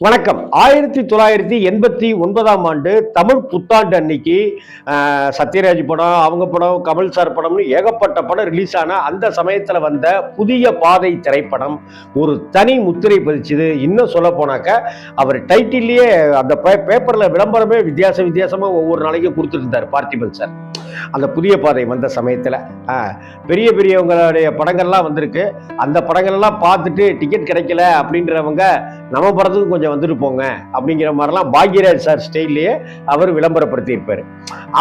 வணக்கம். ஆயிரத்தி தொள்ளாயிரத்தி எண்பத்தி ஒன்பதாம் ஆண்டு தமிழ் புத்தாண்டு அன்னைக்கு சத்யராஜ் படம் அவங்க படம் கமல் சார் படம்னு ஏகப்பட்ட படம் ரிலீஸ் ஆன அந்த சமயத்தில் வந்த புதிய பாதை திரைப்படம் ஒரு தனி முத்திரை பதிச்சுது. இன்னும் சொல்ல போனாக்க அவர் டைட்டில்லையே அந்த பே- விளம்பரமே வித்தியாச வித்தியாசமாக ஒவ்வொரு நாளைக்கும் கொடுத்துட்டு இருந்தார் பார்த்திபன் சார். அந்த புதிய பாதை வந்த சமயத்தில் பெரிய பெரியவங்களுடைய படங்கள்லாம் வந்திருக்கு. அந்த படங்கள்லாம் பார்த்துட்டு டிக்கெட் கிடைக்கல அப்படின்றவங்க நம்ம படத்துக்கு கொஞ்சம் வந்துட்டு போங்க அப்படிங்கிற மாதிரிலாம் பாக்யராஜ் சார் ஸ்டைல்லையே அவர் விளம்பரப்படுத்தியிருப்பார்.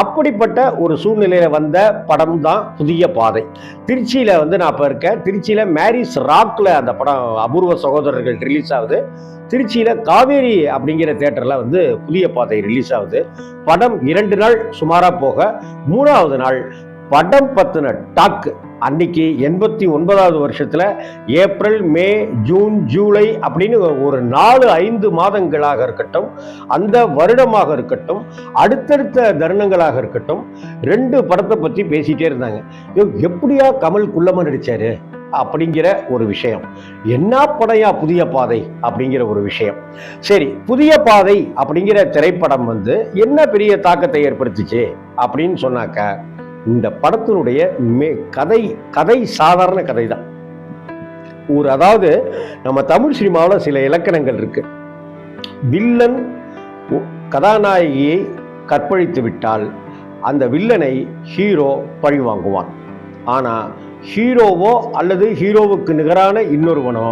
அப்படிப்பட்ட ஒரு சூழ்நிலையில வந்த படம் தான் புதிய பாதை. திருச்சியில வந்து நான் இப்போ இருக்கேன். திருச்சியில மேரிஸ் ராக்ல அந்த படம் அபூர்வ சகோதரர்கள் ரிலீஸ் ஆகுது. திருச்சியில காவேரி அப்படிங்கிற தேட்டரில் வந்து புதிய பாதை ரிலீஸ் ஆகுது. படம் இரண்டு நாள் சுமாரா போக மூணாவது நாள் படம் பத்தின டாக்கு அன்னைக்கு எண்பத்தி ஒன்பதாவது வருஷத்துல ஏப்ரல் மே ஜூன் ஜூலை அப்படின்னு ஒரு நாலு ஐந்து மாதங்களாக இருக்கட்டும் அந்த வருடமாக இருக்கட்டும் அடுத்தடுத்த தருணங்களாக இருக்கட்டும் ரெண்டு படத்தை பத்தி பேசிட்டே இருந்தாங்க. எப்படியா கமல் குள்ளமா நடிச்சாரு? அப்படிங்கிற ஒரு விஷயம். என்ன படையா புதிய பாதை அப்படிங்கிற ஒரு விஷயம். சரி புதிய பாதை அப்படிங்கிற திரைப்படம் வந்து என்ன பெரிய தாக்கத்தை ஏற்படுத்துச்சு அப்படின்னு சொன்னாக்க இந்த படத்தினுடைய மே கதை கதை சாதாரண கதை தான் ஒரு அதாவது நம்ம தமிழ் சினிமாவில் சில இலக்கணங்கள் இருக்கு. வில்லன் கதாநாயகியை கற்பழித்து விட்டால் அந்த வில்லனை ஹீரோ பழி வாங்குவான் ஆனால் ஹீரோவோ அல்லது ஹீரோவுக்கு நிகரான இன்னொருவனோ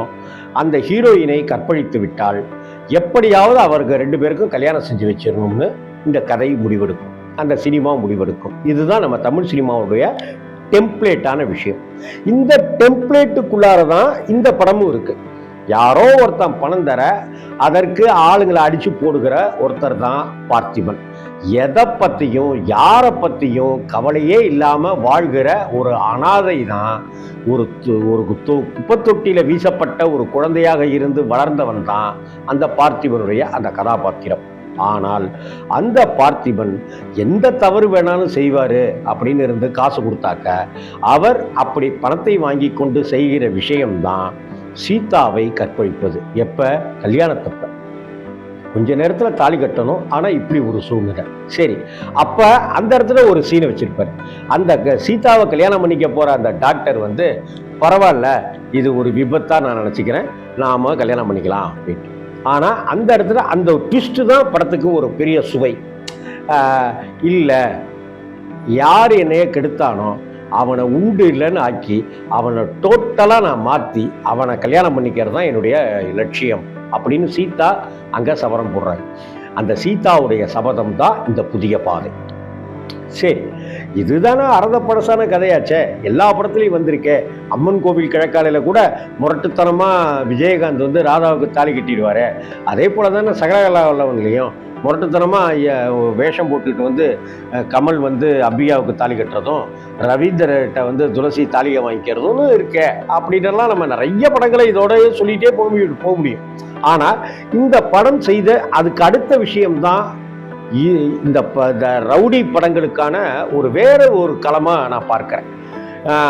அந்த ஹீரோயினை கற்பழித்து விட்டால் எப்படியாவது அவருக்கு ரெண்டு பேருக்கும் கல்யாணம் செஞ்சு வச்சிடணும்னு இந்த கதை முடிவெடுக்கும். அந்த சினிமா முடிவெடுக்கும். இதுதான் நம்ம தமிழ் சினிமாவுடைய டெம்ப்ளேட்டான விஷயம். இந்த டெம்ப்ளேட்டுக்குள்ளார தான் இந்த படமும் இருக்குது யாரோ ஒருத்தன் பணம் தர அதற்கு ஆளுங்களை அடிச்சு போடுகிற ஒருத்தர் தான் பார்த்திபன். எதை பற்றியும் யாரை பற்றியும் கவலையே இல்லாமல் வாழ்கிற ஒரு அனாதை தான் ஒரு ஒரு குப்பத்தொட்டியில் வீசப்பட்ட ஒரு குழந்தையாக இருந்து வளர்ந்தவன் தான் அந்த பார்த்திபனுடைய அந்த கதாபாத்திரம். ஆனால் அந்த பார்த்திபன் எந்த தவறு வேணாலும் செய்வார் அப்படின்னு இருந்து காசு கொடுத்தாக்க அவர் அப்படி பணத்தை வாங்கி கொண்டு செய்கிற விஷயம்தான் சீதாவை கற்பழிப்பது. எப்போ? கல்யாணத்தப்ப. கொஞ்ச நேரத்தில் தாலி கட்டணும் ஆனால் இப்படி ஒரு சூழ்நிலை. சரி அப்போ அந்த இடத்துல ஒரு சீனை வச்சுருப்பார். அந்த க- சீதாவை கல்யாணம் பண்ணிக்க போகிற அந்த டாக்டர் வந்து பரவாயில்ல இது ஒரு விபத்தாக நான் நினச்சிக்கிறேன். நாம் கல்யாணம் பண்ணிக்கலாம் அப்படின்ட்டு. ஆனால் அந்த இடத்துல அந்த ட்விஸ்ட்டு தான் படத்துக்கு ஒரு பெரிய சுவை. இல்லை யார் என்னைய கெடுத்தானோ அவனை உண்டு இல்லைன்னு ஆக்கி அவனை டோட்டலாக நான் மாற்றி அவனை கல்யாணம் பண்ணிக்கிறது தான் என்னுடைய லட்சியம் அப்படின்னு சீதா அங்கே சபதம் போடுறாங்க அந்த சீதாவுடைய சபதம் தான் இந்த புதிய பாதை. சரி இதுதானே அரத கதையாச்சே? எல்லா படத்துலையும் வந்திருக்கே. அம்மன் கோவில் கிழக்காலையில் கூட முரட்டுத்தனமாக விஜயகாந்த் வந்து ராதாவுக்கு தாலி கட்டிடுவார். அதே போல தானே சகலகலா வல்லவன்லையும் முரட்டுத்தனமாக வேஷம் போட்டுட்டு வந்து கமல் வந்து அபியாவுக்கு தாலி கட்டுறதும் ரவீந்திரர்கிட்ட வந்து துளசி தாலியை வாங்கிக்கிறதும் இருக்கே அப்படின்னுலாம் நம்ம நிறைய படங்களை இதோடய சொல்லிகிட்டே போக முடியும் போக முடியும். ஆனால் இந்த படம் செய்த அதுக்கு அடுத்த விஷயம்தான் இ- இந்த ப- இந்த ரவுடி படங்களுக்கான ஒரு வேற ஒரு களமாக நான் பார்க்குறேன்.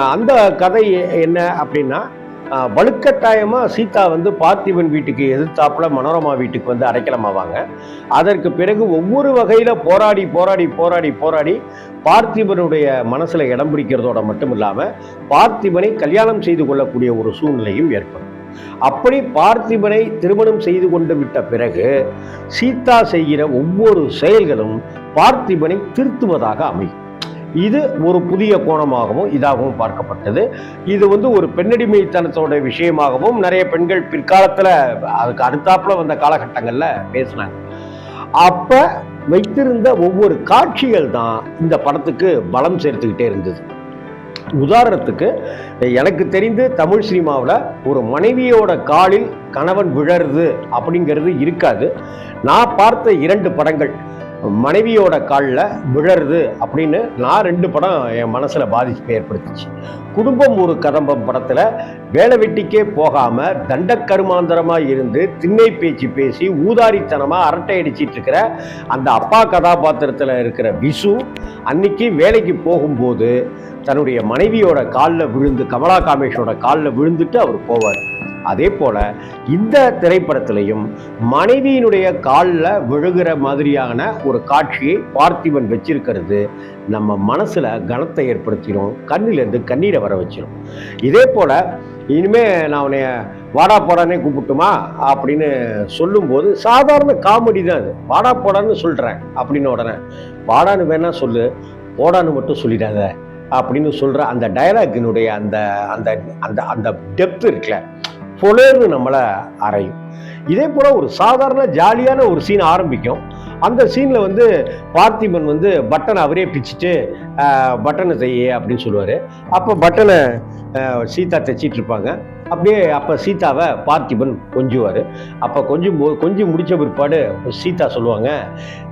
அந்த கதை என்ன அப்படின்னா வலுக்கட்டாயமாக சீதா வந்து பார்த்திபன் வீட்டுக்கு எதிர்த்தாப்புல மனோரமா வீட்டுக்கு வந்து அடைக்கலமாவாங்க. அதற்கு பிறகு ஒவ்வொரு வகையில் போராடி போராடி போராடி போராடி பார்த்திபனுடைய மனசில் இடம் பிடிக்கிறதோட மட்டும் இல்லாமல் பார்த்திபனை கல்யாணம் செய்து கொள்ளக்கூடிய ஒரு சூழ்நிலையும் ஏற்படும். அப்படி பார்த்திபனை திருமணம் செய்து கொண்டு விட்ட பிறகு சீதா செய்கிற ஒவ்வொரு செயல்களும் பார்த்திபனை திருத்துவதாக அமையும். இது ஒரு புதிய கோணமாகவும் இதாகவும் பார்க்கப்பட்டது. இது வந்து ஒரு பெண்ணடிமைத்தனத்தோட விஷயமாகவும் நிறைய பெண்கள் பிற்காலத்தில் அதுக்கு அடுத்தாப்புல வந்த காலகட்டங்களில் பேசினாங்க. அப்போ வைத்திருந்த ஒவ்வொரு காட்சிகள் தான் இந்த படத்துக்கு பலம் சேர்த்துக்கிட்டே இருந்தது. உதாரணத்துக்கு எனக்கு தெரிந்து தமிழ் சினிமாவில் ஒரு மனைவியோட காலில் கணவன் விழருது அப்படிங்கிறது இருக்காது. நான் பார்த்த இரண்டு படங்கள் மனைவியோட காலில் விழருது அப்படின்னு நான் ரெண்டு படம் என் மனசில் பாதிப்பு ஏற்படுத்துச்சு. குடும்பம் ஒரு கதம்பம் படத்தில் வேலை வெட்டிக்கே போகாமல் தண்டக்கருமாந்தரமாக இருந்து திண்ணை பேச்சு பேசி ஊதாரித்தனமாக அரட்டை அடிச்சிட்டு இருக்கிற அந்த அப்பா கதாபாத்திரத்தில் இருக்கிற விசு அன்னைக்கு வேலைக்கு போகும்போது தன்னுடைய மனைவியோட காலில் விழுந்து கமலா காமேஷோட காலில் விழுந்துட்டு அவர் போவார். அதே போல இந்த திரைப்படத்திலையும் மனைவியினுடைய காலில் விழுகிற மாதிரியான ஒரு காட்சியை பார்த்திபன் வச்சிருக்கிறது. நம்ம மனசுல கனத்தை ஏற்படுத்திடும் கண்ணிலேருந்து கண்ணீரை வர வச்சிடும் இதே போல இனிமே நான் உன்னைய வாடா போடானே கூப்பிட்டுமா? அப்படின்னு சொல்லும்போது சாதாரண காமெடி தான் அது. வாடா போடான்னு சொல்கிறேன் அப்படின்னு உடனே வாடான்னு வேணா சொல்லு போடான்னு மட்டும் சொல்லிடாத அப்படின்னு சொல்கிற அந்த டயலாகினுடைய அந்த அந்த அந்த அந்த டெப்த் இருக்குல்ல பொலேர்னு நம்மளை அறையும். இதே போல் ஒரு சாதாரண ஜாலியான ஒரு சீன் ஆரம்பிக்கும். அந்த சீனில் வந்து பார்த்திபன் வந்து பட்டனை அவரே பிச்சுட்டு பட்டனை செய்ய அப்படின்னு சொல்லுவார். அப்போ பட்டனை சீதா தைச்சிட்டு இருப்பாங்க. அப்படியே அப்போ சீதாவை பார்த்திபன் கொஞ்சுவார். அப்போ கொஞ்சம் போ- கொஞ்சம் முடித்த பிற்பாடு சீதா சொல்லுவாங்க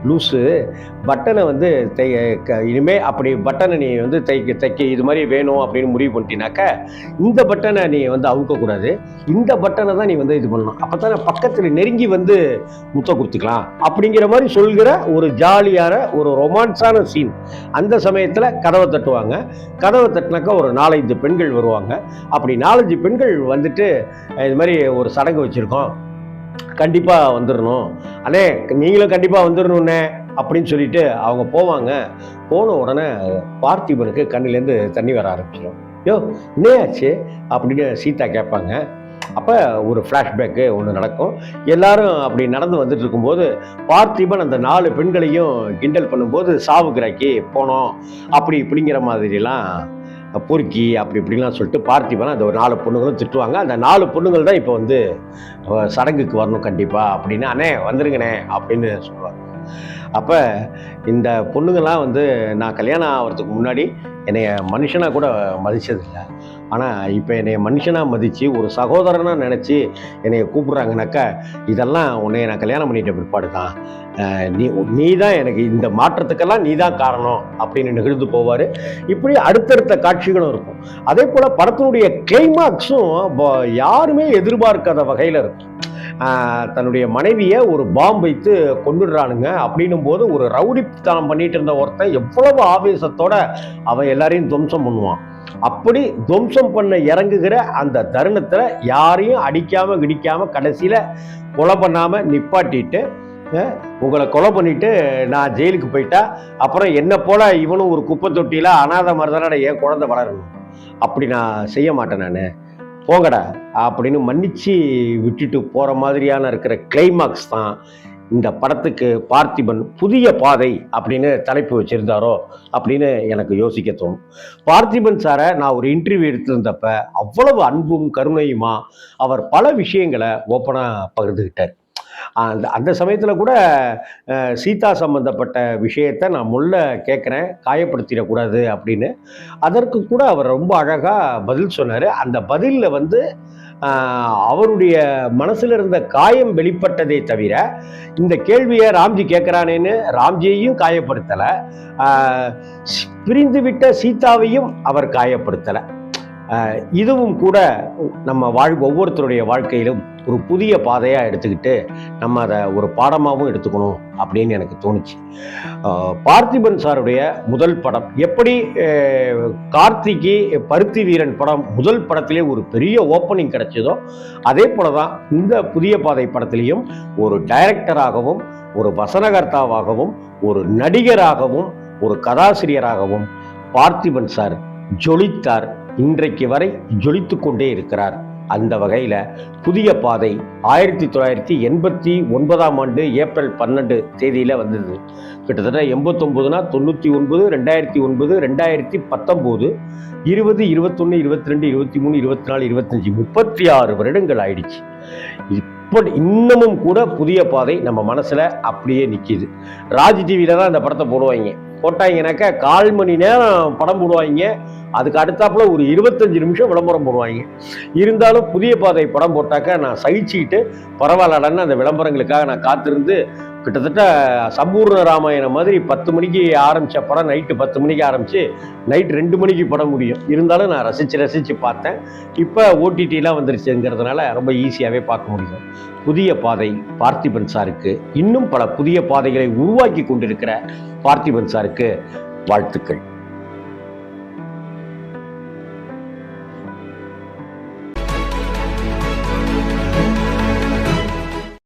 லூஸு பட்டனை வந்து தை க- அப்படி பட்டனை நீ வந்து தைக்க தைக்க இது மாதிரி வேணும் அப்படின்னு முடிவு பண்ணிட்டீனாக்க இந்த பட்டனை நீ வந்து அவுக்கக்கூடாது. இந்த பட்டனை தான் நீ வந்து இது பண்ணணும். அப்போ தானே பக்கத்தில் நெருங்கி வந்து முத்த கொடுத்துக்கலாம் அப்படிங்கிற மாதிரி சொல்கிற ஒரு ஜாலியான ஒரு ரொமான்ஸான சீன் அந்த சமயத்தில் கதவை தட்டுவாங்க. கதவை தட்டினாக்கா ஒரு நாலஞ்சு பெண்கள் வருவாங்க. அப்படி நாலஞ்சு பெண்கள் வந்துட்டு இது மாதிரி ஒரு சடங்கு வச்சுருக்கோம். கண்டிப்பாக வந்துடணும் அண்ணே நீங்களும் கண்டிப்பாக வந்துடணுண்ணே அப்படின்னு சொல்லிட்டு அவங்க போவாங்க. போன உடனே பார்த்திபனுக்கு கண்ணிலேருந்து தண்ணி வர ஆரம்பிச்சிடும் யோ என்ன ஆச்சு அப்படின்னு சீதா கேட்பாங்க. அப்போ ஒரு ஃப்ளாஷ்பேக்கு ஒன்று நடக்கும். எல்லாரும் அப்படி நடந்து வந்துட்டு இருக்கும்போது பார்த்திபன் அந்த நாலு பெண்களையும் கிண்டல் பண்ணும்போது சாவுக்கிராக்கி போனோம். அப்படி இப்படிங்கிற மாதிரிலாம் பொறுக்கி அப்படி இப்படிலாம் சொல்லிட்டு பார்த்திபன் அந்த ஒரு நாலு பொண்ணுங்களும் திட்டுவாங்க. அந்த நாலு பொண்ணுங்கள் தான் இப்போ வந்து சடங்குக்கு வரணும் கண்டிப்பாக அப்படின்னு அண்ணே வந்துருங்கண்ணே அப்படின்னு சொல்லுவாங்க. அப்போ இந்த பொண்ணுங்கள்லாம் வந்து நான் கல்யாணம் ஆகிறதுக்கு முன்னாடி என்னைய மனுஷனாக கூட மதிச்சதில்லை. ஆனால் இப்போ என்னைய மனுஷனாக மதித்து ஒரு சகோதரனாக நினச்சி என்னைய கூப்பிட்றாங்கனாக்கா இதெல்லாம் உன்னைய நான் கல்யாணம் பண்ணிட்ட பிற்பாடு தான் நீ நீ தான் எனக்கு இந்த மாற்றத்துக்கெல்லாம் நீ தான் காரணம் அப்படின்னு நிகழ்ந்து போவார். இப்படி அடுத்தடுத்த காட்சிகளும் இருக்கும். அதே போல் படத்தினுடைய கிளைமாக்ஸும் யாருமே எதிர்பார்க்காத வகையில் இருக்கும். தன்னுடைய மனைவியை ஒரு பாம்பு வைத்து கொண்டுடுறானுங்க அப்படின்னும் போது ஒரு ரவுடித்தனம் பண்ணிட்டு இருந்த ஒருத்தன் எவ்வளவு ஆவேசத்தோட அவன் எல்லாரையும் துவம்சம் பண்ணுவான். அப்படி துவம்சம் பண்ண இறங்குகிற அந்த தருணத்துல யாரையும் அடிக்காம கிடிக்காம கடைசியில கொலை பண்ணாம நிப்பாட்டிட்டு உங்களை கொலை பண்ணிட்டு நான் ஜெயிலுக்கு போயிட்டா அப்புறம் என்ன போல இவனும் ஒரு குப்பை தொட்டியில அனாதை மாதிரி தானே என் குழந்தை வளரணும். அப்படி நான் செய்ய மாட்டேன் நான். போங்கடா அப்படின்னு மன்னிச்சு விட்டுட்டு போற மாதிரியான இருக்கிற கிளைமாக்ஸ் தான் இந்த படத்துக்கு பார்த்திபன் புதிய பாதை அப்படின்னு தலைப்பு வச்சிருந்தாரோ அப்படின்னு எனக்கு யோசிக்க தோணும். பார்த்திபன் சாரை நான் ஒரு இன்டர்வியூ எடுத்திருந்தப்ப அவ்வளவு அன்பும் கருணையுமா அவர் பல விஷயங்களை ஓப்பனாக பகிர்ந்துக்கிட்டார் அந்த அந்த சமயத்தில் கூட சீதா சம்பந்தப்பட்ட விஷயத்தை நான் முள்ள கேட்குறேன் காயப்படுத்திடக்கூடாது அப்படின்னு. அதற்கு கூட அவர் ரொம்ப அழகாக பதில் சொன்னார். அந்த பதிலில் வந்து அவருடைய மனசில் இருந்த காயம் வெளிப்பட்டதே தவிர இந்த கேள்வியை ராம்ஜி கேட்குறானேன்னு ராம்ஜியையும் காயப்படுத்தலை. பிரிந்துவிட்ட சீதாவையும் அவர் காயப்படுத்தலை. இதுவும் கூட நம்ம வாழ் ஒவ்வொருத்தருடைய வாழ்க்கையிலும் ஒரு புதிய பாதையாக எடுத்துக்கிட்டு நம்ம அதை ஒரு பாடமாகவும் எடுத்துக்கணும் அப்படின்னு எனக்கு தோணுச்சு. பார்த்திபன் சாருடைய முதல் படம் எப்படி கார்த்திக்கு பருத்தி வீரன் படம் முதல் படத்திலே ஒரு பெரிய ஓப்பனிங் கிடைச்சதோ அதே போல தான் இந்த புதிய பாதை படத்திலையும் ஒரு டைரக்டராகவும் ஒரு வசனகர்த்தாவாகவும் ஒரு நடிகராகவும் ஒரு கதாசிரியராகவும் பார்த்திபன் சார் ஜொலித்தார். இன்றைக்கு வரை ஜொலித்து கொண்டே இருக்கிறார். அந்த வகையில் புதிய பாதை ஆயிரத்தி தொள்ளாயிரத்தி எண்பத்தி ஒன்பதாம் ஆண்டு ஏப்ரல் பன்னெண்டு தேதியில் வந்தது. கிட்டத்தட்ட எண்பத்தொம்போதுனா தொண்ணூற்றி ஒன்பது ரெண்டாயிரத்தி ஒன்பது ரெண்டாயிரத்தி பத்தொம்போது இருபது இருபத்தொன்று இருபத்தி ரெண்டு இருபத்தி மூணு இருபத்தி நாலு இருபத்தஞ்சி முப்பத்தி ஆறு வருடங்கள் ஆயிடுச்சு. இப்படி இன்னமும் கூட புதிய பாதை நம்ம மனசில் அப்படியே நிற்கிது ராஜ் டிவியில் தான் அந்த படத்தை போடுவாங்க. போட்டாங்கனாக்கா கால் மணி நேரம் படம் போடுவாங்க. அதுக்கு அடுத்தாப்புல ஒரு இருபத்தஞ்சு நிமிஷம் விளம்பரம் போடுவாங்க. இருந்தாலும் புதிய பாதை படம் போட்டாக்க நான் சகிச்சுக்கிட்டு பரவாயில்லடன்னு அந்த விளம்பரங்களுக்காக நான் காத்திருந்து கிட்டத்தட்ட சம்பூர்ண ராமாயணம் மாதிரி பத்து மணிக்கு ஆரம்பித்த படம் நைட்டு பத்து மணிக்கு ஆரம்பித்து நைட் ரெண்டு மணிக்கு படம் முடியும். இருந்தாலும் நான் ரசித்து ரசித்து பார்த்தேன். இப்போ ஓடிடிலாம் வந்துருச்சுங்கிறதுனால ரொம்ப ஈஸியாகவே பார்க்க முடியும். புதிய பாதை பார்த்திபன் சாருக்கு இன்னும் பல புதிய பாதைகளை உருவாக்கி கொண்டிருக்கிற பார்த்திபன் சாருக்கு வாழ்த்துக்கள்.